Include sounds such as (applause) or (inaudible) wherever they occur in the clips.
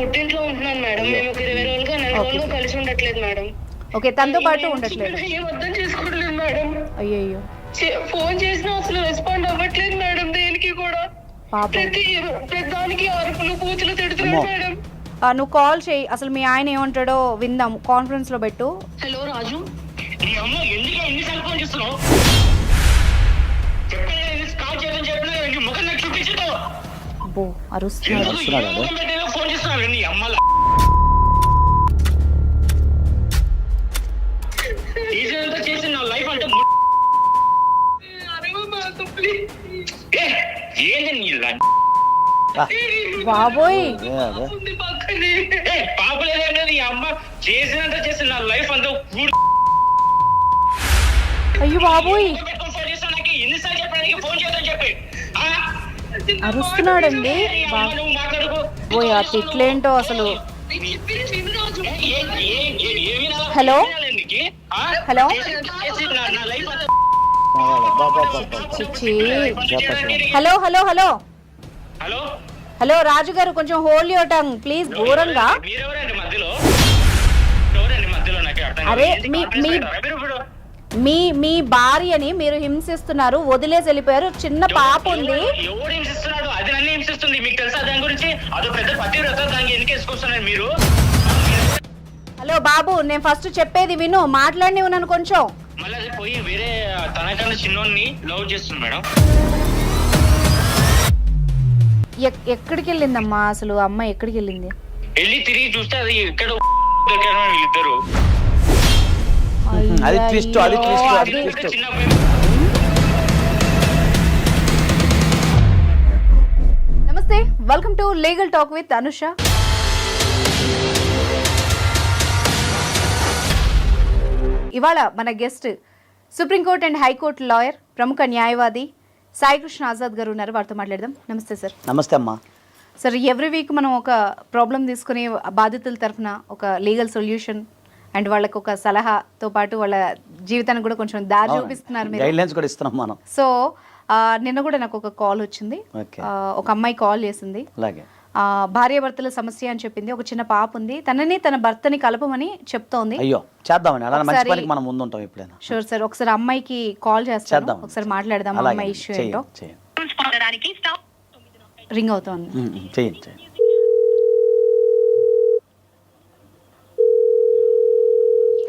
పుట్టింట్లో ఉంటున్నాను మేడం. మేము ఒక ఇరవై రోజులుగా నెల రోజులుగా కలిసి ఉండట్లేదు మేడం. ఓకే తనతో పాటు ఉండట్లేదు. ఏం అర్థం చేసుకోవట్లేదు మేడం. అయ్యయ్యో. చే- ఫోన్ చేసినా అసలు రెస్పాండ్ అవ్వట్లేదు మేడం దేనికి కూడా. ప్రతి ప్రతి దానికి అరుపులు పూతులు తిడుతున్నాడు మేడం. నువ్వు కాల్ చేయి. అసలు మీ ఆయన ఏమంటాడో విందాం. కాన్ఫరెన్స్లో పెట్టు. హలో రాజు. నీ అమ్మ ఎందుకు ఎన్నిసార్లు ఫోన్ చేస్తున్నావు? చెప్పాను కాల్ చేయడం చెప్పిన నీ ముఖం నాకు చూపించదు. అబ్బో అరుస్తున్నాడు. చేస్తున్నావు నీ అమ్మ చేసినంత చేసి నా లైఫ్ అంటే ఏంది నీ బాబోయ్. నీ అమ్మ చేసినంత చేసి నా లైఫ్ అంతా కూడి అయ్యో బాబోయ్. ఎన్నిసార్లు చెప్పడానికి ఫోన్ చేద్దాం చెప్పి. ఆ? అరుస్తున్నాడండి. నీ అమ్మ బా- నువ్వు మాట్లాడుకో ఓయ్ ఆ తిట్లేంటో అసలు? Hello? Hello? Hello hello hello hello hello Raju garu కొంచెం హోల్డ్ టంగ్ ప్లీజ్ దూరంగా. అరే, మీ- మీ-? మీ భార్యని మీరు హింసిస్తున్నారు వదిలేసి వెళ్ళిపోయారు చిన్న పాప ఉంది. ఎవడు- ఎవడు హింసిస్తున్నాడు? అది నన్ను హింసిస్తుంది. మీకు తెలుసా దాని గురించి? అదో పెద్ద పతివ్రత దానికి ఎందుకు వేసుకొస్తున్నారు మీరు? హలో బాబు నేను ఫస్ట్ చెప్పేది విను మాట్లాడి నన్ను కొంచెం. మళ్ళీ అది పోయి వేరే తనకన్నా చిన్నోన్ని లవ్ చేస్తుంది మేడం. ఎక్- ఎక్కడికి వెళ్ళిందమ్మా అసలు? అమ్మ ఎక్కడికి వెళ్ళింది? వెళ్ళి తిరిగి చూస్తే అది ఎక్కడ దొరికారు వీళ్ళిద్దరు. అది twist, అది twist, అది. చిన్న నమస్తే welcome to legal talk with Anusha ఇవాళ మన guest supreme court and high court lawyer ప్రముఖ న్యాయవాది సాయికృష్ణ ఆజాద్ గారు ఉన్నారు. వారితో మాట్లాడదాం. నమస్తే సార్ నమస్తే అమ్మా. సార్ ఎవ్రీ వీక్ మనం ఒక ప్రాబ్లం తీసుకుని బాధితుల తరఫున ఒక లీగల్ సొల్యూషన్ అండ్ వాళ్ళకి ఒక సలహాతో పాటు వాళ్ళ జీవితానికి కూడా కొంచెం దారి చూపిస్తున్నారు మీరు. గైడ్ లైన్స్ కూడా ఇస్తున్నాం మనం. సో నిన్న కూడా నాకు ఒక కాల్ వచ్చింది. ఒక అమ్మాయి కాల్ చేసింది. అలాగే. ఆ, భార్యాభర్తల సమస్య అని చెప్పింది. ఒక చిన్న పాప ఉంది. తనని తన భర్తని కలపమని చెప్తోంది. అయ్యో అలా మంచి పనికి మనం ముందుంటాం ఎప్పుడైనా. Sure sir. ఒకసారి అమ్మాయికి కాల్ చేస్తాను. చేద్దాం. ఒకసారి మాట్లాడదాం అమ్మాయి ఇష్యూ ఏంటో. రింగ్ అవుతోంది. చేయండి.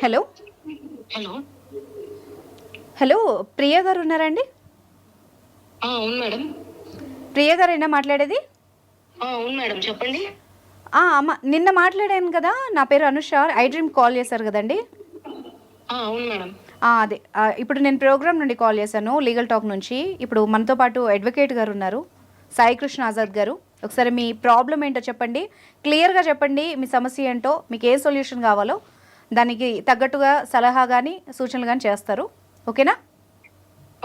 హలో. హలో. హలో ప్రియ గారు ఉన్నారండి అవును మేడం. ప్రియ గారేనా మాట్లాడేది? అవును మేడం చెప్పండి. నిన్న మాట్లాడాను కదా నా పేరు అనుష ఐ డ్రీమ్ కాల్ చేశారు కదండి? అవును మేడం. అదే ఇప్పుడు నేను ప్రోగ్రామ్ నుండి కాల్ చేశాను లీగల్ టాక్ నుంచి. ఇప్పుడు మనతో పాటు అడ్వకేట్ గారు ఉన్నారు సాయికృష్ణ ఆజాద్ గారు. ఒకసారి మీ ప్రాబ్లం ఏంటో చెప్పండి. క్లియర్గా చెప్పండి మీ సమస్య ఏంటో మీకు ఏ సొల్యూషన్ కావాలో దానికి తగ్గట్టుగా సలహా కానీ సూచనలు కానీ చేస్తారు. ఓకేనా?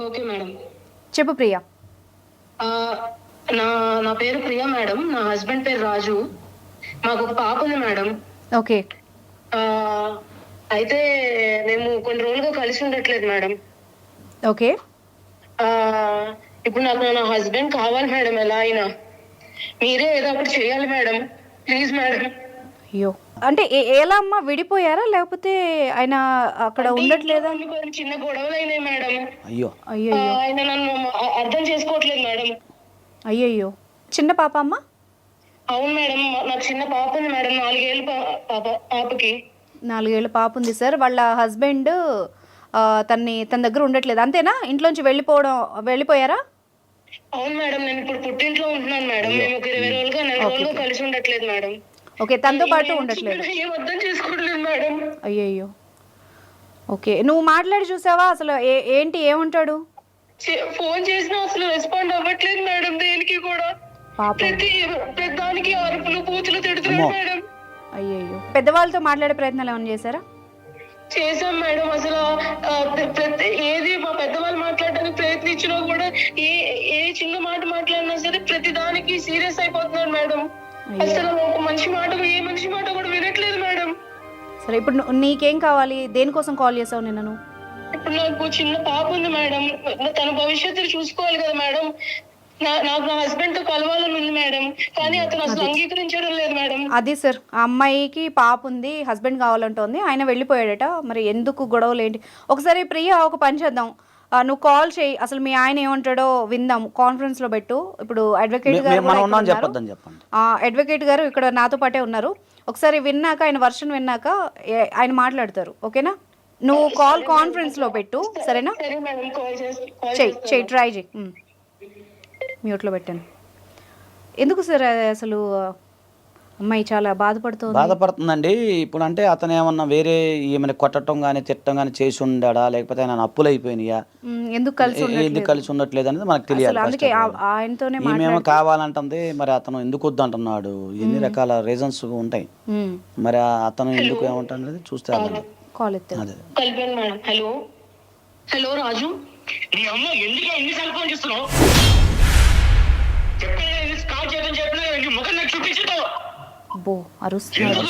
Okay madam. చెప్పు ప్రియా. నా నా పేరు ప్రియా మేడం. నా హస్బెండ్ పేరు రాజు. మాకు ఒక పాప ఉంది మేడం. ఓకే. అయితే మేము కొన్ని రోజులుగా కలిసి ఉండట్లేదు మేడం. ఓకే. ఇప్పుడు నాకు నా హస్బెండ్ కావాలి మేడం ఎలా అయినా. మీరే ఏదో ఒకటి చేయాలి మేడం. Please madam. అయ్యో. అంటే ఏ- ఎలా అమ్మా విడిపోయారా? లేకపోతే ఆయన అక్కడ ఉండట్లేదా? చిన్న గొడవలు అయినాయి మేడం. అయ్యో. అయ్యో ఆయన నన్ను అర్థం చేసుకోవట్లేదు మేడం. అయ్యయ్యో. చిన్న పాప అమ్మ? అవును మేడం. నాకు చిన్న పాప ఉంది మేడం నాలుగేళ్ళు పాప పాపకి. నాలుగేళ్ళ పాప ఉంది సార్. వాళ్ళ హస్బెండ్ తన్ని తన దగ్గర ఉండట్లేదు. అంతేనా? ఇంట్లోంచి వెళ్ళిపోవడం వెళ్ళిపోయారా? అవును మేడం. నేను ఇప్పుడు పుట్టింట్లో ఉంటున్నాను మేడం. మేము ఒక ఇరవై రోజులుగా నెల రోజులుగా కలిసి ఉండట్లేదు మేడం. ఓకే తనతో పాటు ఉండట్లేదు. ఏం అర్థం చేసుకోవట్లేదు మేడం. అయ్యయ్యో. ఓకే నువ్వు మాట్లాడి చూసావా? అసలు ఏంటి ఏముంటాడు? చే- ఫోన్ చేసినా అసలు రెస్పాండ్ అవ్వట్లేదు మేడం దేనికి కూడా. ప్రతి ప్రతి దానికి అరుపులు పూతులు తిడుతున్నాడు మేడం. అయ్యయ్యో. పెద్దవాళ్ళతో మాట్లాడే ప్రయత్నాలు ఏమైనా చేశారా? చేశాం మేడం అసలు ప్రతి ఏది మా పెద్దవాళ్ళు మాట్లాడడానికి ప్రయత్నించినా కూడా ఏ ఏ చిన్న మాట మాట్లాడినా సరే ప్రతి దానికి సీరియస్ అయిపోతున్నారు మేడం. అసలు ఒక మంచి మాట ఏ మంచి మాట కూడా వినట్లేదు మేడం. సరే ఇప్పుడు ను- నీకేం కావాలి? దేనికోసం కాల్ చేసావు నిన్న ఇప్పుడు నాకు చిన్న పాప ఉంది మేడం. తన భవిష్యత్తుని చూసుకోవాలి కదా మేడం. నా- నాకు నా హస్బెండ్తో కలవాలని ఉంది మేడం. కానీ అతను అసలు అంగీకరించడం లేదు మేడం. అది సార్ ఆ అమ్మాయికి పాప ఉంది హస్బెండ్ కావాలంటోంది ఆయన వెళ్ళిపోయాడట. మరి ఎందుకు గొడవలు ఏంటి ఒకసారి ప్రియ ఒక పని చేద్దాం. నువ్వు కాల్ చేయి. అసలు మీ ఆయన ఏమంటాడో విందాం. కాన్ఫరెన్స్లో పెట్టు. ఇప్పుడు అడ్వకేట్ గారు అడ్వకేట్ గారు ఇక్కడ నాతో పాటే ఉన్నారు. ఒకసారి విన్నాక ఆయన వర్షన్ విన్నాక ఆయన మాట్లాడతారు. ఓకేనా? నువ్వు కాల్ కాన్ఫరెన్స్లో పెట్టు. సరేనా? చెయ్యి. చెయ్యి ట్రై చెయ్యి. ఉమ్. మ్యూట్లో పెట్టాను. ఎందుకు సార్ అది అసలు అమ్మాయి చాలా బాధపడుతుంది. బాధపడుతుందండి. ఇప్పుడు అంటే అతను ఏమన్నా వేరే ఏమైనా కొట్టడం కానీ తిట్టడం కానీ చేసి ఉండాడా? లేకపోతే ఆయన అప్పులు అయిపోయినాయా ఎందుకు కలిసి? ఎందుకు కలిసి ఉండట్లేదు అనేది మనకు తెలియాలి అందుకే. ఆయనతోనే మాట్లాడుతూ కావాలంటుంది మరి అతను ఎందుకు వద్దు అంటున్నాడు ఎన్ని రకాల రీజన్స్ ఉంటాయి. మరి ఆ అతను ఎందుకు ఏమంటున్నది చూస్తే. Call hello. హలో రాజు. నీ అమ్మ ఎందుకు ఎన్నిసార్లు ఫోన్ చేస్తున్నావు? చెప్పిన కాల్ చేయడం చెప్పినా ముఖం నాకు బో అరుస్తున్నాడు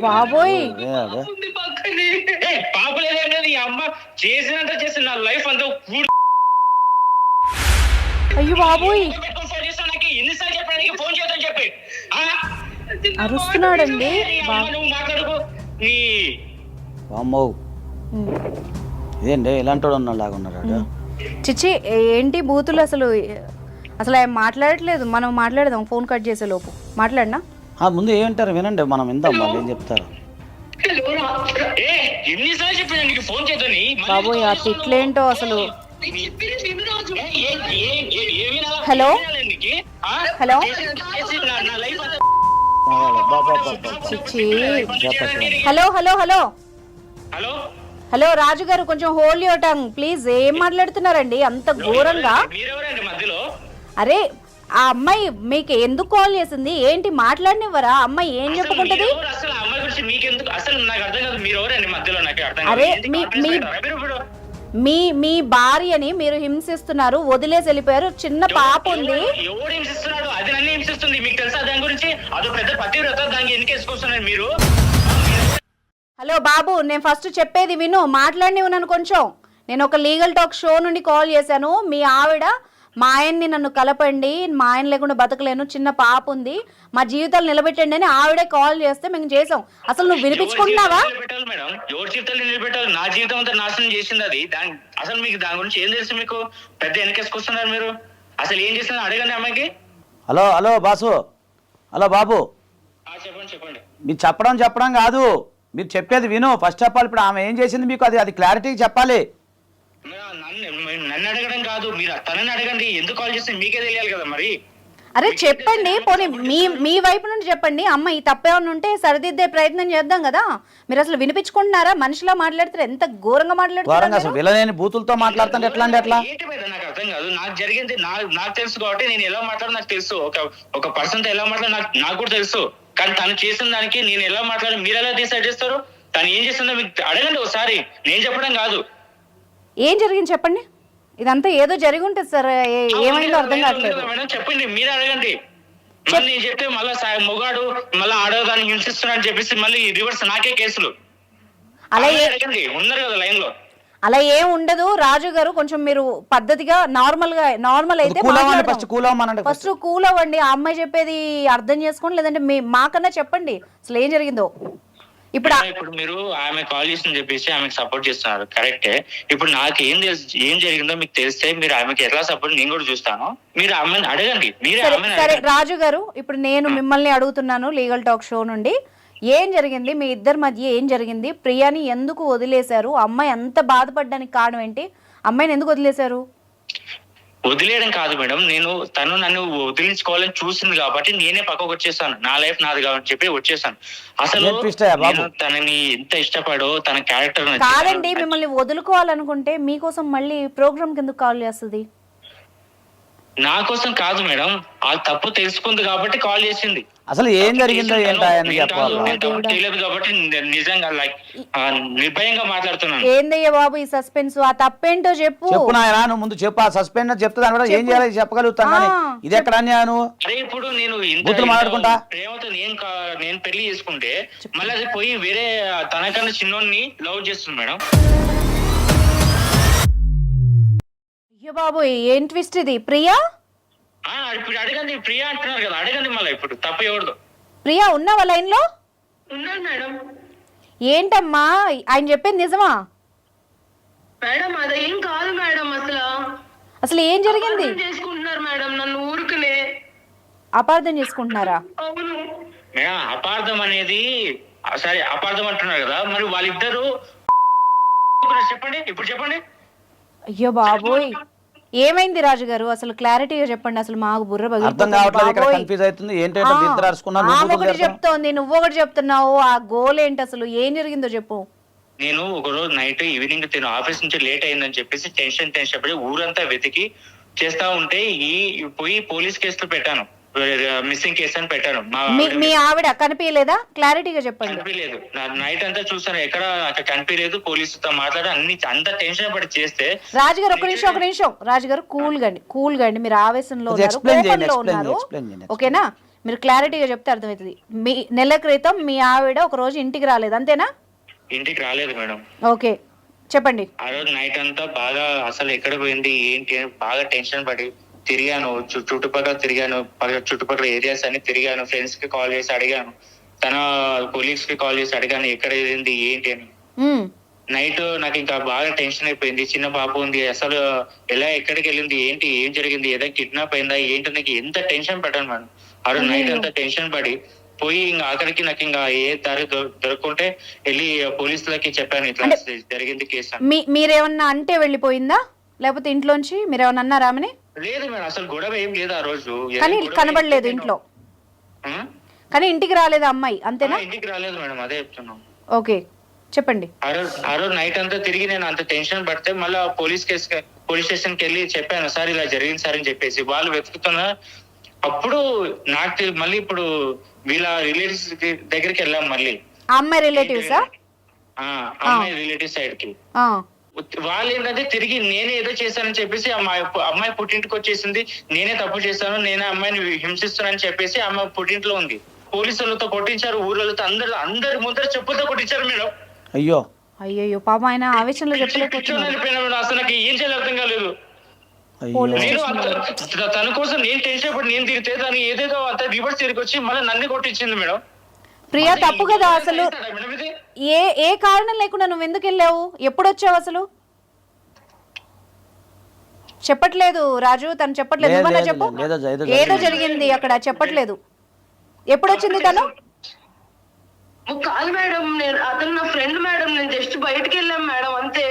బాబోయ్. అమ్మ చేసినంత చేసి నా లైఫ్ అంతా కూడి అయ్యో బాబోయ్. ఫోన్ ఎన్నిసార్లు చెప్పాను నీకు ఫోన్ చేద్దాం చెప్పి. ఆ? అరుస్తున్నాడండి. అమ్మ. ఇదేంటి ఇలాంటి వాడు ఉన్నాడు లాగా ఉన్నాడు. చిచ్చి ఏంటి బూతులు అసలు? అసలు ఆయన మాట్లాడట్లేదు. మనం మాట్లాడదాం ఫోన్ కట్ చేసే లోపు. మాట్లాడినా? ఆ, ముందు ఏమంటారు వినండి మనం విందాం వాళ్ళు ఏం చెప్తారు. హలో రా- ఏ ఎన్నిసార్లు చెప్పినా నీకు ఫోన్ చేద్దని బాబోయ్ ఆ తిట్లేంటో అసలు? Hello? Hello? Hello hello hello. Hello? Hello Raju garu కొంచెం హోల్ యువర్ టంగ్ ప్లీజ్ ఏం మాట్లాడుతున్నారండి? అంత ఘోరంగా? మీరెవరండి మధ్యలో? అరే ఆ అమ్మాయి మీకు ఎందుకు కాల్ చేసింది? ఏంటి మాట్లాడినివ్వరా? అమ్మాయి ఏం చెప్పుకుంటది? మీరెవరు? అసలు ఆ అమ్మాయి గురించి మీకెందుకు? అసలు నాకు అర్థం కాదు మీరు ఎవరండి మధ్యలో? నాకు అర్థం అరే, మీ- మీ-? మీ భార్యని మీరు హింసిస్తున్నారు వదిలేసి వెళ్ళిపోయారు చిన్న పాప ఉంది. ఎవడు- ఎవడు హింసిస్తున్నాడు? అది నన్ను హింసిస్తుంది. మీకు తెలుసా దాని గురించి? అదో పెద్ద పతివ్రత దానికి ఎందుకు వేసుకొస్తున్నారు మీరు? హలో బాబు నేను ఫస్ట్ చెప్పేది విను మాట్లాడినివ్వు నన్ను కొంచెం. నేను ఒక లీగల్ టాక్ షో నుండి కాల్ చేశాను. మీ ఆవిడ మా ఆయన్ని నన్ను కలపండి మా ఆయన లేకుండా బతకలేను చిన్న పాప ఉంది మా జీవితాలు నిలబెట్టండి అని ఆవిడే కాల్ చేస్తే మేము చేసాం అసలు నువ్వు వినిపించుకుంటున్నావా? ఎవరి జీవితాలు నిలబెట్టాలి మేడం? ఎవరి జీవితాలు నిలబెట్టాలి? నా జీవితం అంతా నాశనం చేసింది అది. దాని అసలు మీకు దాని గురించి ఏం తెలుసు మీకు? పెద్ద వెనకేసుకొస్తున్నారు మీరు. అసలు ఏం చేస్తున్నారు? అడగండి అమ్మాయికి. Hello hello boss. హలో బాబు. ఆ, చెప్పండి చెప్పండి. మీరు చెప్పడం చెప్పడం కాదు. మీరు చెప్పేది విను. ఫస్ట్ ఆఫ్ ఆల్ ఇప్పుడు ఆమె ఏం చేసింది మీకు? అది అది క్లారిటీ చెప్పాలి. నన్ను నన్ను అడగడం కాదు మీరు తనని అడగండి. ఎందుకు కాల్ చేస్తే మీకే తెలియాలి కదా మరి? అరే చెప్పండి పోనీ మీ మీ వైపు నుండి చెప్పండి. అమ్మ ఈ తప్పేమన్నా ఉంటే సరిదిద్దే ప్రయత్నం చేద్దాం కదా. మీరు అసలు వినిపించుకుంటున్నారా? మనిషిలా మాట్లాడుతారు ఎంత ఘోరంగా ఘోరంగా మాట్లాడుతున్నారు అసలు విలలేని బూతులతో మాట్లాడుతుంటే ఎట్లా అంటే ఎట్లా? ఏంటి మీద నాకు అర్థం కాదు. నాకు జరిగింది నా నాకు తెలుసు కాబట్టి నేను ఎలా మాట్లాడో నాకు తెలుసు. ఒక ఒక పర్సన్తో ఎలా మాట్లాడో నాకు నాకు కూడా తెలుసు. కానీ తను చేసిన దానికి నేను ఎలా మాట్లాడి మీరు ఎలా డిసైడ్ చేస్తారు? తను ఏం చేస్తుందో మీకు అడగండి ఒకసారి. నేను చెప్పడం కాదు. ఏం జరిగింది చెప్పండి? ఇదంతా ఏదో జరిగి ఉంటుంది సార్. ఏ- ఏమైందో అర్థం కావట్లేదు. మేడం చెప్పండి మీరు అడగండి. మళ్ళీ నేను చెప్తే మళ్ళీ మొగాడు మళ్ళీ ఆడదాన్ని హింసిస్తున్నా అని చెప్పేసి మళ్ళీ రివర్స్ నాకే కేసులు. అలా ఏ అడగండి ఉన్నారు కదా లైన్లో అలా ఏం ఉండదు. రాజు గారు కొంచెం మీరు పద్ధతిగా నార్మల్గా నార్మల్ అయితే. ఫస్ట్ కూల్ అవ్వమనండి ఫస్ట్. కూల్ అవ్వండి. ఆ అమ్మాయి చెప్పేది అర్థం చేసుకోండి లేదంటే మీ మాకన్నా చెప్పండి. అసలు ఏం జరిగిందో. ఇప్పుడు ఇప్పుడు మీరు ఆమె కాల్ చేసిందని చెప్పేసి ఆమెకు సపోర్ట్ చేస్తున్నారు. కరెక్టే ఇప్పుడు నాకు ఏం ఏం జరిగిందో మీకు తెలిస్తే మీరు ఆమెకి ఎట్లా సపోర్ట్ నేను కూడా చూస్తాను. మీరు ఆమెను అడగండి. మీరే సరే రాజు గారు ఇప్పుడు నేను మిమ్మల్ని అడుగుతున్నాను లీగల్ టాక్ షో నుండి. ఏం జరిగింది? మీ ఇద్దరి మధ్య ఏం జరిగింది? ప్రియాని ఎందుకు వదిలేశారు? అమ్మాయి అంత బాధపడడానికి కారణం ఏంటి? అమ్మాయిని ఎందుకు వదిలేశారు? వదిలేయడం కాదు మేడం. నేను తను నన్ను వదిలించుకోవాలని చూసింది కాబట్టి నేనే పక్కకు వచ్చేసాను. నా లైఫ్ నాది కాబట్టి చెప్పి వచ్చేసాను. అసలు? నేను తనని ఎంత ఇష్టపడో తన క్యారెక్టర్ కాదండి మిమ్మల్ని వదులుకోవాలనుకుంటే మీకోసం మళ్ళీ ప్రోగ్రామ్ కింద కాల్ చేస్తుంది? నా కోసం కాదు మేడం ఆ తప్పు తెలుసుకుంది కాబట్టి కాల్ చేసింది. అసలు ఏం జరిగిందో ఏంటో ఆయన చెప్పాలా? చేయలేదు కాబట్టి నిజంగా లైక్ నిర్భయంగా మాట్లాడుతున్నాను. ఏందయ్య బాబు ఈ సస్పెన్స్? ఆ తప్పేంటో చెప్పు. చెప్పు నాయన నువ్వు ముందు చెప్పు ఆ సస్పెండ్ చెప్తే దాని కూడా ఏం చేయాలి చెప్పగలుగుతాం కానీ ఆ, ఇది ఎక్కడ అరే ఇప్పుడు నేను ఇంత మాట్లాడుకుంటా? ప్రేమతో నేను నేను పెళ్ళి చేసుకుంటే మళ్ళీ అది పోయి వేరే తనకన్నా చిన్నోడిని లవ్ చేస్తుంది మేడం. అయ్యో బాబు ఏం ట్విస్ట్ ఇది? ప్రియా? ఆ, ఇప్పుడు అడగండి ప్రియా అంటున్నారు కదా అడగండి మళ్ళీ ఇప్పుడు తప్పు ఎవరిదో. ప్రియా ఉన్నావా లైన్లో ఉన్నాను మేడం. ఏంటమ్మా ఆయన చెప్పింది నిజమా? మేడం అదేం కాదు మేడం అసలు. అసలు ఏం జరిగింది? అర్థం చేసుకుంటున్నారు మేడం నన్ను ఊరుకునే. అపార్థం చేసుకుంటున్నారా? అవును. మేడం అపార్థం అనేది ఆ, సరే అపార్థం అంటున్నారు కదా మరి వాళ్ళిద్దరు చెప్పండి ఇప్పుడు చెప్పండి. అయ్యో బాబోయ్. ఏమైంది రాజు గారు? అసలు క్లారిటీగా చెప్పండి అసలు మాకు బుర్ర అర్థం కావట్లేదు ఇక్కడ. కన్ఫ్యూజ్ అవుతుంది. ఏంటంటే ఆమె ఒకటి. చెప్తోంది నువ్వు ఒకటి చెప్తున్నావు. ఆ గోల్ ఏంటి అసలు? ఏం జరిగిందో చెప్పు. నేను ఒక రోజు నైట్ ఈవినింగ్ తిను ఆఫీస్ నుంచి లేట్ అయిందని చెప్పేసి టెన్షన్ టెన్షన్ పడి ఊరంతా వెతికి చేస్తా ఉంటే ఈ పోయి పోలీస్ కేసులు పెట్టాను. మిస్సింగ్ కేసు అని పెట్టాను. మా మీ ఆవిడ కనిపించలేదా క్లారిటీగా చెప్పండి. కనిపించలేదు నైట్ అంతా చూసాను ఎక్కడ నాకు కనిపించలేదు పోలీసుతో మాట్లాడి అన్ని అంత టెన్షన్ పడి చేస్తే రాజుగారు ఒక నిమిషం ఒక నిమిషం. రాజుగారు కూల్ గండి కూల్ గండి. మీరు ఆవేశంలో ఉన్నారు కోపంలో ఉన్నారు. ఓకేనా? మీరు క్లారిటీగా చెప్తే అర్థమవుతుంది. మీ నెల క్రితం మీ ఆవిడ ఒక రోజు ఇంటికి రాలేదు అంతేనా? ఇంటికి రాలేదు మేడం. ఓకే. చెప్పండి. ఆ రోజు నైట్ అంతా బాగా అసలు ఎక్కడ పోయింది ఏంటి బాగా టెన్షన్ పడి తిరిగాను చుట్టుపక్కల తిరిగాను పక్క- చుట్టుపక్కల ఏరియాస్ అన్ని తిరిగాను ఫ్రెండ్స్కి కాల్ చేసి అడిగాను. తన కొలీగ్స్కి కాల్ చేసి అడిగాను ఎక్కడ ఏంది ఏంటి అని. నైట్ నాకు ఇంకా బాగా టెన్షన్ అయిపోయింది. చిన్న పాప ఉంది అసలు ఎలా ఎక్కడికి వెళ్ళింది ఏంటి ఏం జరిగింది ఏదో కిడ్నాప్ అయిందా ఏంటి నాకు ఎంత టెన్షన్ పడ్డాను మేడం ఆ రోజు నైట్ అంతా టెన్షన్ పడి పోయి ఇంకా ఆఖరికి నాకు ఇంకా ఏ దారి దొ- దొరకకుంటే వెళ్ళి పోలీసులకి చెప్పాను ఇట్లా జరిగింది కేసు మీరేమన్నా అంటే వెళ్ళిపోయిందా? లేకపోతే ఇంట్లోంచి మీరేమన్నా అన్నారా ఆమెని? లేదు మేడం అసలు గొడవ ఏం లేదు ఆ రోజు. కానీ కనబడలేదు ఇంట్లో? కానీ ఇంటికి రాలేదు అమ్మాయి అంతేనా? ఇంటికి రాలేదు మేడం అదే చెప్తున్నాం. ఓకే చెప్పండి. ఆ రోజు ఆ రోజు నైట్ అంతా తిరిగి నేను అంత టెన్షన్ పడితే మళ్ళీ పోలీస్ కేసు పోలీస్ స్టేషన్కి వెళ్ళి చెప్పాను సార్ ఇలా జరిగింది సార్ అని చెప్పేసి. వాళ్ళు వెతుకుతున్నా అప్పుడు నాకు మళ్ళీ ఇప్పుడు వీళ్ళ రిలేటివ్స్ దగ్గరికి వెళ్ళాం మళ్ళీ. అమ్మాయి రిలేటివ్సా? ఆ అమ్మాయి రిలేటివ్ సైడ్కి వాళ్ళు ఏంటంటే తిరిగి నేనే ఏదో చేశానని చెప్పేసి అమ్మాయి అమ్మాయి పుట్టింటికి వచ్చేసింది. నేనే తప్పు చేశాను నేనే అమ్మాయిని హింసిస్తున్నానని చెప్పేసి అమ్మాయి పుట్టింట్లో ఉంది. పోలీసులతో కొట్టించారు ఊళ్ళతో అందరు అందరి ముందర చెప్పులతో కొట్టించారు మేడం. అయ్యో. అయ్యయ్యో పాపం ఆయన ఆవేశంలో మేడం అసలు నాకు ఏం చేయాలి అర్థం కాలేదు. అయ్యో. నేను తన కోసం నేను టెన్షన్ పడి నేను తిరిగితే తను ఏదేదో అంత రివర్స్ తిరిగి వచ్చి మళ్ళీ నన్ను కొట్టించింది మేడం. ప్రియా తప్పు కదా అసలు. చేస్తాడా మేడం ఇది? ఏ ఏ కారణం లేకుండా నువ్వు ఎందుకు వెళ్ళావు? ఎప్పుడు వచ్చావు అసలు? చెప్పట్లేదు రాజు తను చెప్పట్లేదు. నువ్వన్నా చెప్పు. ఏదో జరిగింది. అక్కడ చెప్పట్లేదు. ఎప్పుడు వచ్చింది తను? కాదు మేడం నేను అతను నా ఫ్రెండ్ మేడం నేను జస్ట్ బయటికి వెళ్ళాం మేడం అంతే.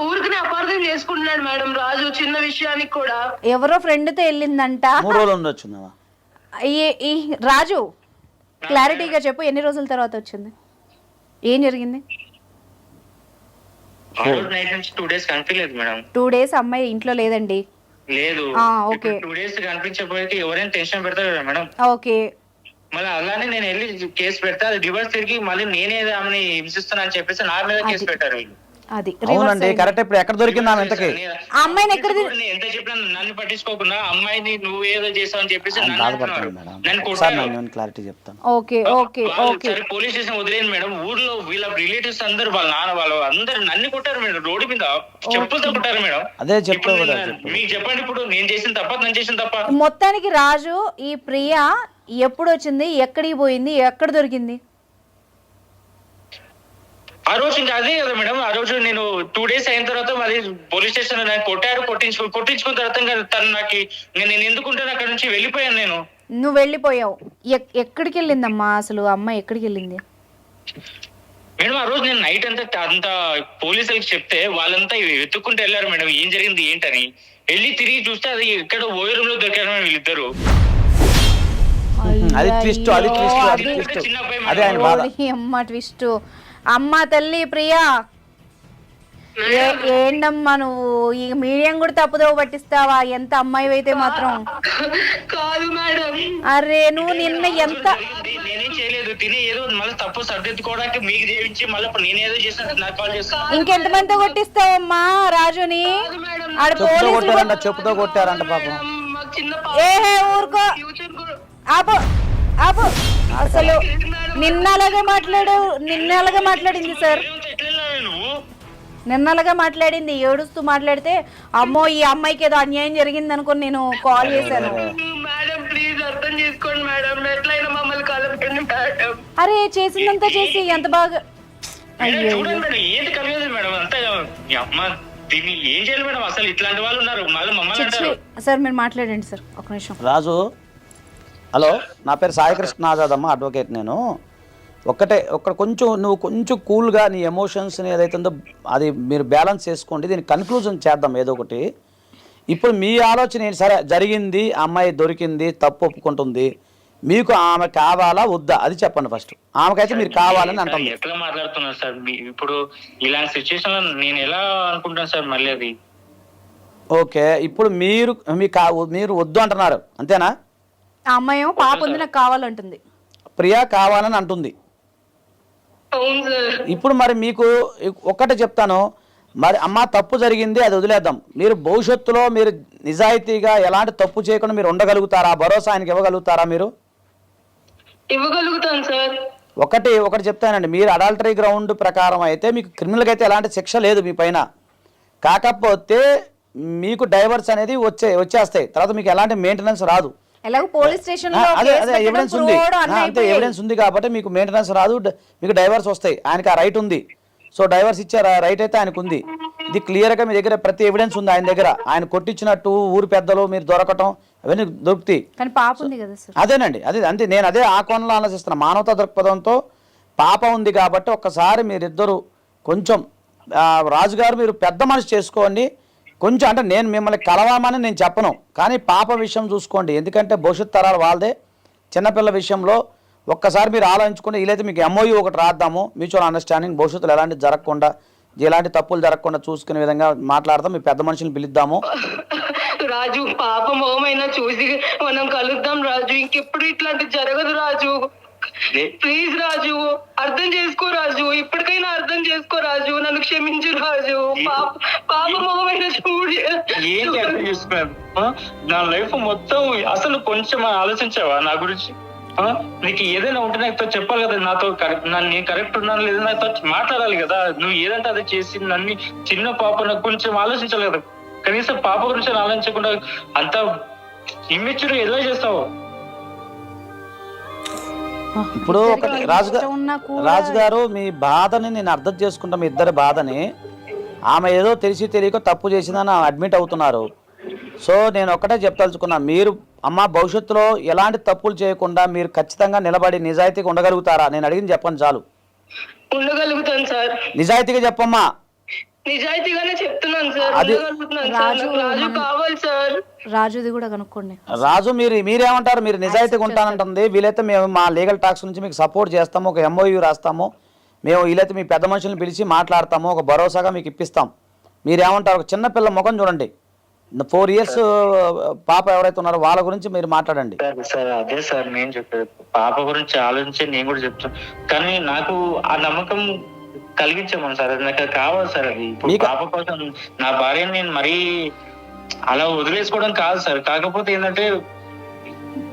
ఊరికనే అపార్థం చేసుకుంటున్నాడు మేడం రాజు చిన్న విషయానికి కూడా. ఎవరో వెళ్ళిందంట. ఉండొచ్చుందమ్మా ఈ- ఈ రాజు క్లారిటీగా చెప్పు ఎన్ని రోజుల తర్వాత వచ్చింది? ఏం జరిగింది? టూ డేస్ కనిపించలేదు మేడం. టూ డేస్ అమ్మాయి ఇంట్లో లేదండి. లేదు. ఓకే. టూ డేస్ కనిపించకపోతే ఎవరైనా టెన్షన్ పెడతారు మేడం. ఓకే. మళ్ళీ అలానే నేను వెళ్ళి కేసు పెడితే అది రివర్స్ తిరిగి మళ్ళీ నేనే ఆమెని హింసిస్తున్నా అని చెప్పేసి నా మీద కేసు పెట్టారు వీళ్ళు. అది. అవునండి కరెక్ట్. ఇప్పుడు ఎక్కడ దొరికింది ఆమె ఇంతకి ఆ అమ్మాయిని ఎక్కడ ది- నేను ఎంత చెప్పినా నన్ను పట్టించుకోకుండా అమ్మాయిని నువ్వు ఏదో చేసావు అని చెప్పేసి నన్ను మేడం. నన్ను ఒకసారి నేను క్లారిటీ చెప్తాను. ఓకే ఓకే వాళ్ళు ఓకే. సరే పోలీస్ స్టేషన్ వదిలేను మేడం. ఊర్లో వీళ్ళ రిలేటివ్స్ అందరు వాళ్ళ నాన్న వాళ్ళు అందరు నన్ను కొట్టారు మేడం. రోడ్డు మీద చెప్పులతో కొట్టారు మేడం. అదే చెప్తావు ఇప్పుడు కదా నేను- చెప్పు. మీకు చెప్పండి ఇప్పుడు నేను చేసిన తప్ప నేను చేసిన తప్ప. మొత్తానికి రాజు ఈ ప్రియ ఎప్పుడు వచ్చింది? ఎక్కడికి పోయింది? ఎక్కడ దొరికింది? ఆ రోజు ఇంకా అదే కదా మేడం ఆ రోజు నేను టూ డేస్ అయిన తర్వాత మళ్ళీ పోలీస్ స్టేషన్లో నాకు కొట్టారు కొట్టించుకు కొట్టించుకున్న తర్వాత ఇంకా తను నాకు నేను ఎందుకుంటాను అక్కడ నుంచి వెళ్ళిపోయాను నేను. నువ్వు వెళ్ళిపోయావు. ఎక్- ఎక్కడికి వెళ్ళిందమ్మా అసలు అమ్మాయి ఎక్కడికి వెళ్ళింది? మేడం ఆ రోజు నేను నైట్ అంతా అంత పోలీసులకు చెప్తే వాళ్ళంతా వెతుక్కుంటూ వెళ్ళారు మేడం ఏం జరిగింది ఏంటని. వెళ్ళి తిరిగి చూస్తే అది ఎక్కడ ఓయే రూమ్లో దొరికారు మేడం వీళ్ళిద్దరు. అది twist, అది twist, అది అబ్బాయి అదే ఆయన బాధ. అమ్మ ట్విస్ట్ అమ్మ తల్లి ప్రియా. ఏ- ఏంటమ్మా నువ్వు? ఈ మీడియం కూడా తప్పుదోవ పట్టిస్తావా? ఎంత అమ్మాయి అయితే మాత్రం? కాదు మేడం. అరే నువ్వు నిన్న ఎంత జరిగింది. నేనేం చేయలేదు. తిని ఏదో మళ్ళీ తప్పు సర్దిద్దుకోవడానికి మీకు చేయించి మళ్ళీ ఇప్పుడు నేనేదో చేసినట్టు నాకు కాల్ చేస్తాను ఇంకెంతమందితో కొట్టిస్తావమ్మా రాజుని? ఆడ చెప్పుతో పోలీసులు కొట్టారంట చెప్పుతో కొట్టారంట పాపం. ఏహే ఊరుకో. ఆపు. ఆపు. అసలు నిన్న అలాగే మాట్లాడు నిన్న అలాగే మాట్లాడింది సార్. నిన్న అలాగే మాట్లాడింది ఏడుస్తూ మాట్లాడితే అమ్మో ఈ అమ్మాయికి ఏదో అన్యాయం జరిగింది అనుకుని నేను కాల్ చేశాను. మేడం. ప్లీజ్ అర్థం చేసుకోండి మేడం. ఎట్లయినా మమ్మల్ని కలపండి మేడం. అరే చేసిందంతా చేసి ఎంత బాగా ఏం చేయాలి మేడం. అసలు ఇట్లాంటి వాళ్ళు ఉన్నారు. మళ్ళీ మమ్మల్ని అంటారు. సార్ మీరు మాట్లాడండి సార్. ఒక నిమిషం. రాజు హలో నా పేరు సాయికృష్ణ ఆజాద్ అమ్మ అడ్వకేట్ నేను. ఒక్కటే ఒక్క కొంచెం నువ్వు కొంచెం కూల్గా నీ ఎమోషన్స్ని ఏదైతే ఉందో అది మీరు బ్యాలెన్స్ చేసుకోండి దీన్ని కన్క్లూజన్ చేద్దాం ఏదో ఒకటి. ఇప్పుడు మీ ఆలోచన ఏంటి? సరే జరిగింది అమ్మాయి దొరికింది తప్పు ఒప్పుకుంటుంది. మీకు ఆమె కావాలా వద్దా? అది చెప్పండి ఫస్ట్ ఆమెకైతే మీరు కావాలని అంటుంది. ఎట్లా మాట్లాడుతున్నారు సార్? ఇప్పుడు ఇలాంటి సిచ్యువేషన్ నేను ఎలా అనుకుంటాను సార్ మళ్ళీ అది? ఓకే ఇప్పుడు మీరు మీ కా మీరు వద్దు అంటున్నారు. అంతేనా? ఆ అమ్మాయి ఏమో పాప ఉంది నాకు కావాలంటుంది. ప్రియా కావాలని అంటుంది. అవును సార్. ఇప్పుడు మరి మీకు ఒక్కటే చెప్తాను మరి అమ్మ తప్పు జరిగింది అది వదిలేద్దాం. మీరు భవిష్యత్తులో మీరు నిజాయితీగా ఎలాంటి తప్పు చేయకుండా మీరు ఉండగలుగుతారా? భరోసా ఆయనకి ఇవ్వగలుగుతారా మీరు? ఇవ్వగలుగుతాను సార్. ఒకటి ఒకటి చెప్తానండి. మీరు అడల్టరీ గ్రౌండ్ ప్రకారం అయితే మీకు క్రిమినల్కి అయితే ఎలాంటి శిక్ష లేదు మీ పైన. కాకపోతే మీకు డైవర్స్ అనేది వచ్చే వచ్చేస్తాయి. తర్వాత మీకు ఎలాంటి మెయింటెనెన్స్ రాదు. ఎలాగో పోలీస్ స్టేషన్ ఎవిడెన్స్ ఉంది. అంతే. ఎవిడెన్స్ ఉంది కాబట్టి మీకు మెయింటెనెన్స్ రాదు మీకు డైవర్స్ వస్తాయి. ఆయనకి ఆ రైట్ ఉంది. సో డైవర్స్ ఇచ్చే రైట్ అయితే ఆయనకు ఉంది. ఇది క్లియర్గా మీ దగ్గర ప్రతి ఎవిడెన్స్ ఉంది ఆయన దగ్గర. ఆయన కొట్టించినట్టు ఊరు పెద్దలు మీరు దొరకటం అవన్నీ దొరుకుతాయి. కానీ పాప ఉంది కదా సార్. అదేనండి అదే అంతే. నేను అదే ఆ కోణంలో ఆలోచిస్తున్నా. మానవతా దృక్పథంతో పాప ఉంది కాబట్టి ఒక్కసారి మీరిద్దరు కొంచెం రాజుగారు మీరు పెద్ద మనసు చేసుకోండి. కొంచెం అంటే నేను మిమ్మల్ని కలవామని నేను చెప్పను. కానీ పాప విషయం చూసుకోండి. ఎందుకంటే భవిష్యత్ తరాలు వాళ్ళదే. చిన్నపిల్ల విషయంలో ఒక్కసారి మీరు ఆలోచించుకుంటే వీలైతే మీకు ఎంఓయూ ఒకటి రాద్దాము. మ్యూచువల్ అండర్స్టాండింగ్ భవిష్యత్తులో ఎలాంటి జరగకుండా ఎలాంటి తప్పులు జరగకుండా చూసుకునే విధంగా మాట్లాడదాం. మీ పెద్ద మనుషులు పిలుద్దాము. రాజు పాప మొహమైనా చూసి మనం కలుద్దాం రాజు. ఇంకెప్పుడు ఇట్లాంటి జరగదు రాజు. ప్లీజ్ రాజు అర్థం చేసుకో రాజు ఇప్పటికైనా అర్థం చేసుకో రాజు నన్ను క్షమించు రాజు. పాప పాప మొహమైనా చూడు. ఏంటి అర్థం చేసుకున్నాను ఆ? నా లైఫ్ మొత్తం అసలు కొంచెం ఆలోచించావా నా గురించి? నీకు ఏదైనా ఉంటే నాతో చెప్పాలి కదా నాతో కరెక్ట్ నన్ను నేను కరెక్ట్ ఉన్నాను లేదా నాతో మాట్లాడాలి కదా. నువ్వు ఏదంటే అది చేసి నన్ను చిన్న పాప నాకు కొంచెం ఆలోచించాలి కదా. కనీసం పాప గురించి ఆలోచించకుండా అంత ఇమ్మెచ్యూర్ ఎలా చేస్తావు? ఇప్పుడు ఒకటి ఇద్దరికి రాజుగా ఇష్టం ఉన్నా కూడా రాజుగారు మీ బాధని నేను అర్థం చేసుకుంటా మీ ఇద్దరి బాధని. ఆమె ఏదో తెలిసి తెలియక తప్పు చేసిందని అడ్మిట్ అవుతున్నారు. సో నేను ఒక్కటే చెప్తలుచుకున్నా మీరు అమ్మ భవిష్యత్తులో ఎలాంటి తప్పులు చేయకుండా మీరు ఖచ్చితంగా నిలబడి నిజాయితీగా ఉండగలుగుతారా? నేను అడిగింది చెప్పండి చాలు. ఉండగలుగుతాను సార్. నిజాయితీగా చెప్పమ్మా. నిజాయితీగానే చెప్తున్నాను సార్ అది- రాజు, రాజు మనం- కావాలి సార్. రాజుది కూడా కనుక్కోండి. రాజు మీరు మీరేమంటారు? మీరు నిజాయితీగా ఉంటానంటుంది. వీలైతే మేము మా లీగల్ టాక్స్ నుంచి మీకు సపోర్ట్ చేస్తాము ఒక ఎంఓయూ రాస్తాము. మేము వీలైతే మీ పెద్ద మనుషులను పిలిచి మాట్లాడతాము ఒక భరోసాగా మీకు ఇప్పిస్తాం. మీరేమంటారు? ఒక చిన్న పిల్ల ముఖం చూడండి. ఫోర్ ఇయర్స్ పాప ఎవరైతే ఉన్నారో వాళ్ళ గురించి మీరు మాట్లాడండి. సార్ సార్ అదే సార్ నేను చెప్పేది. పాప గురించి ఆలోచించి నేను కూడా చెప్తాను. కానీ నాకు ఆ నమ్మకం కలిగించామని సార్. అది నాకు కావాలి సార్ అది. ఇప్పుడు పాప కోసం నా భార్యని నేను మరీ అలా వదిలేసుకోవడం కాదు సార్. కాకపోతే ఏంటంటే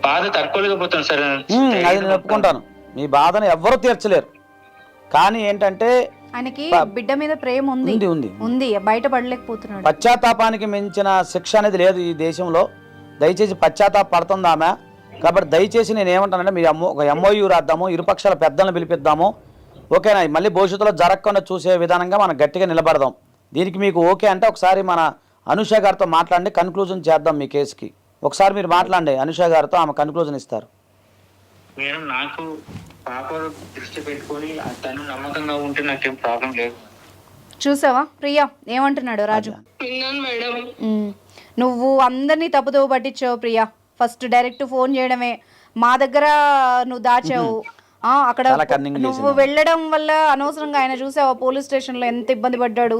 బాధ తట్టుకోలేకపోతాను సార్. అది నేను ఒప్పుకుంటాను. మీ బాధను ఎవ్వరూ తీర్చలేరు. కానీ ఏంటంటే ఆయనకి బిడ్డ మీద ప్రేమ ఉంది. ఉంది ఉంది ఉంది. బయట పడలేకపోతున్నాడు. పశ్చాత్తాపానికి మించిన శిక్ష అనేది లేదు ఈ దేశంలో. దయచేసి పశ్చాత్తాప పడుతుంది ఆమె. కాబట్టి దయచేసి నేను ఏమంటానంటే మీ అమ్మో ఒక ఎంఓయూ రాద్దాము. ఇరుపక్షాల పెద్దలను పిలిపిద్దాము. ఓకేనా? మళ్ళీ భవిష్యత్తులో జరగకుండా చూసే విధానంగా మనం గట్టిగా నిలబడదాం. దీనికి మీకు ఓకే అంటే ఒకసారి మన అనుష గారితో మాట్లాడండి కన్క్లూజన్ చేద్దాం మీ కేసుకి. ఒకసారి మీరు మాట్లాడండి అనుష గారితో ఆమె కన్క్లూజన్ ఇస్తారు. మేడం నాకు పాప దృష్టి పెట్టుకొని తను నమ్మకంగా ఉంటే నాకేం ప్రాబ్లం లేదు. చూసావా? ప్రియా ఏమంటున్నాడు రాజు? విన్నాను మేడం. నువ్వు అందరినీ తప్పుదోవ పట్టించావు ప్రియా. ఫస్ట్ డైరెక్ట్ ఫోన్ చేయడమే. మా దగ్గర నువ్వు దాచావు. అక్కడ నువ్వు. వెళ్ళడం వల్ల అనవసరంగా ఆయన చూసావా పోలీస్ స్టేషన్లో ఎంత ఇబ్బంది పడ్డాడు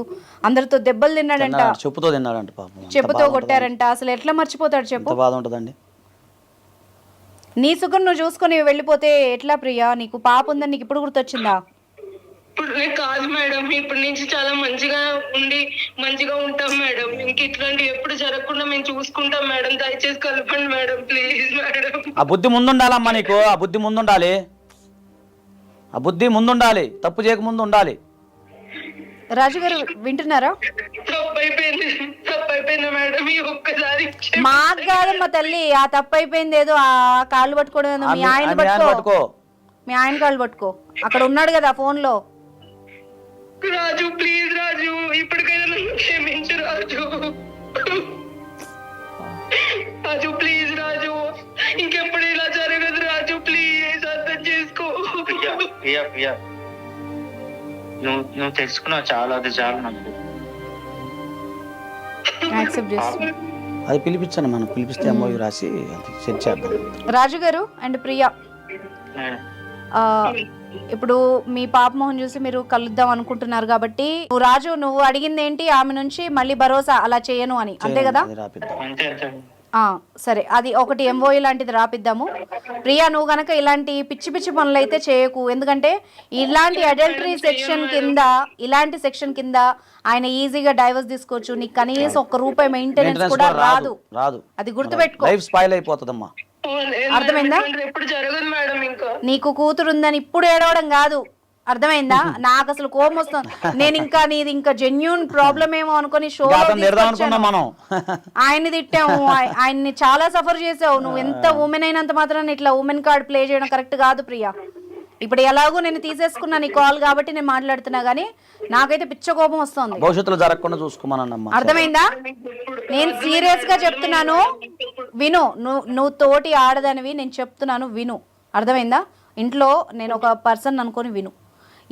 అందరితో దెబ్బలు తిన్నాడంట. తిన్నాడు, చెప్పుతో తిన్నాడంట పాపం చెప్పుతో. కొట్టారంట. అసలు ఎట్లా మర్చిపోతాడు చెప్పు? బాధ ఉంటుందండి. నీ సుఖం నువ్వు చూసుకొని వెళ్ళిపోతే ఎట్లా ప్రియా? నీకు పాప ఉందని నీకు ఇప్పుడు గుర్తొచ్చిందా? ఇప్పుడు కాదు మేడం. ఇప్పటి నుంచి చాలా మంచిగా ఉండి మంచిగా ఉంటాం మేడం. ఇంక ఇట్లాంటివి ఎప్పుడు జరగకుండా మేము చూసుకుంటాం మేడం. దయచేసి కలపండి మేడం ప్లీజ్ మేడం. ఆ బుద్ధి ముందుండాలమ్మా నీకు ఆ బుద్ధి ముందుండాలి. ఆ బుద్ధి ముందుండాలి తప్పు చేయకముందు ఉండాలి రాజు గారు వింటున్నారా? తప్పు అయిపోయింది తప్పు అయిపోయింది మేడం ఈ ఒక్కసారి క్షమ- మాకు కాదమ్మా తల్లి ఆ తప్పు అయిపోయింది ఏదో ఆ కాళ్ళు పట్టుకోవడం ఏదో మీ ఆమె- ఆయన ఆమె ఆయన పట్టుకో. పట్టుకో. మీ ఆయన కాళ్ళు పట్టుకో. అక్కడ ఉన్నాడు కదా ఫోన్లో రాజు ప్లీజ్ రాజు ఇప్పటికైనా నన్ను క్షమించు రాజు. ప్రియా ప్రియా. నువ్వు నువ్వు తెలుసుకున్నావు చాలా అది చాలు నాకు. యాక్సెప్ట్ చేస్తాను అది పిలిపించండి మనం పిలిపిస్తే అమ్మోయి రాసి సెట్ చేద్దాం. రాజు గారు అండ్ ప్రియా. ఆ, ఇప్పుడు మీ పాప మొహం చూసి మీరు కలుద్దాం అనుకుంటున్నారు కాబట్టి నువ్వు రాజు నువ్వు అడిగింది ఏంటి? ఆమె నుంచి మళ్ళీ భరోసా అలా చేయను అని. అంతే కదా? అది రాపిద్దాం. అంతే అంతే. ఆ, సరే అది ఒకటి ఎంఓఈ లాంటిది రాపిద్దాము. ప్రియా నువ్వు గనక ఇలాంటి పిచ్చి పిచ్చి పనులు అయితే చేయకు. ఎందుకంటే ఇలాంటి అడల్టరీ సెక్షన్ కింద ఇలాంటి సెక్షన్ కింద ఆయన ఈజీగా డైవర్స్ తీసుకోవచ్చు. నీకు కనీసం ఒక్క రూపాయి మెయింటెనెన్స్ కూడా రాదు. రాదు. అది గుర్తుపెట్టుకో. లైఫ్ స్పాయిల్ అయిపోతుందమ్మా. అర్థమైందా? ఇట్లాంటిది ఎప్పుడు జరగదు మేడం ఇంకా. నీకు కూతురు ఉందని ఇప్పుడు ఏడవడం కాదు. అర్థమైందా? నాకు అసలు కోపం వస్తుంది నేను ఇంకా నీది ఇంకా జెన్యున్ ప్రాబ్లం ఏమో అనుకుని షో మనం. ఆయన్ని తిట్టాము. (laughs) ఆయ- ఆయన్ని చాలా సఫర్ చేసావు. నువ్వు ఎంత ఉమెన్ అయినంత మాత్రం ఇట్లా ఉమెన్ కార్డ్ ప్లే చేయడం కరెక్ట్ కాదు ప్రియా. ఇప్పుడు ఎలాగో నేను తీసేసుకున్నా నీ కాల్ కాబట్టి నేను మాట్లాడుతున్నా గానీ నాకైతే పిచ్చ కోపం వస్తుంది. భవిష్యత్తులో జరగకుండా చూసుకోమనండి అమ్మా అర్థమైందా? నేను సీరియస్గా చెప్తున్నాను. విను. నువ్వు నువ్వు తోటి ఆడదానివి నేను చెప్తున్నాను విను. అర్థమైందా? ఇంట్లో నేను ఒక పర్సన్ అనుకొని విను.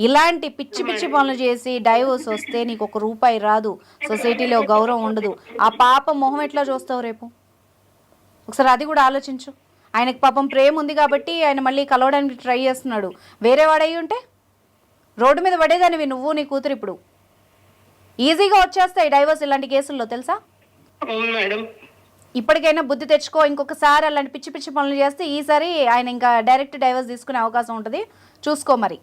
ఇలాంటి పిచ్చి పిచ్చి పనులు చేసి డైవోర్స్ వస్తే నీకు ఒక రూపాయి రాదు. సొసైటీలో గౌరవం ఉండదు. ఆ పాప మొహం ఎట్లా చూస్తావు రేపు? ఒకసారి అది కూడా ఆలోచించు. ఆయనకి పాపం ప్రేమ ఉంది కాబట్టి ఆయన మళ్ళీ కలవడానికి ట్రై చేస్తున్నాడు. వేరే వాడయి ఉంటే? రోడ్డు మీద పడేదానివి నువ్వు నీ కూతురు ఇప్పుడు. ఈజీగా వచ్చేస్తాయి డైవర్స్ ఇలాంటి కేసుల్లో తెలుసా? ఇప్పటికైనా బుద్ధి తెచ్చుకో. ఇంకొకసారి అలాంటి పిచ్చి పిచ్చి పనులు చేస్తే ఈసారి ఆయన ఇంకా డైరెక్ట్ డైవర్స్ తీసుకునే అవకాశం ఉంటుంది. చూసుకో మరి.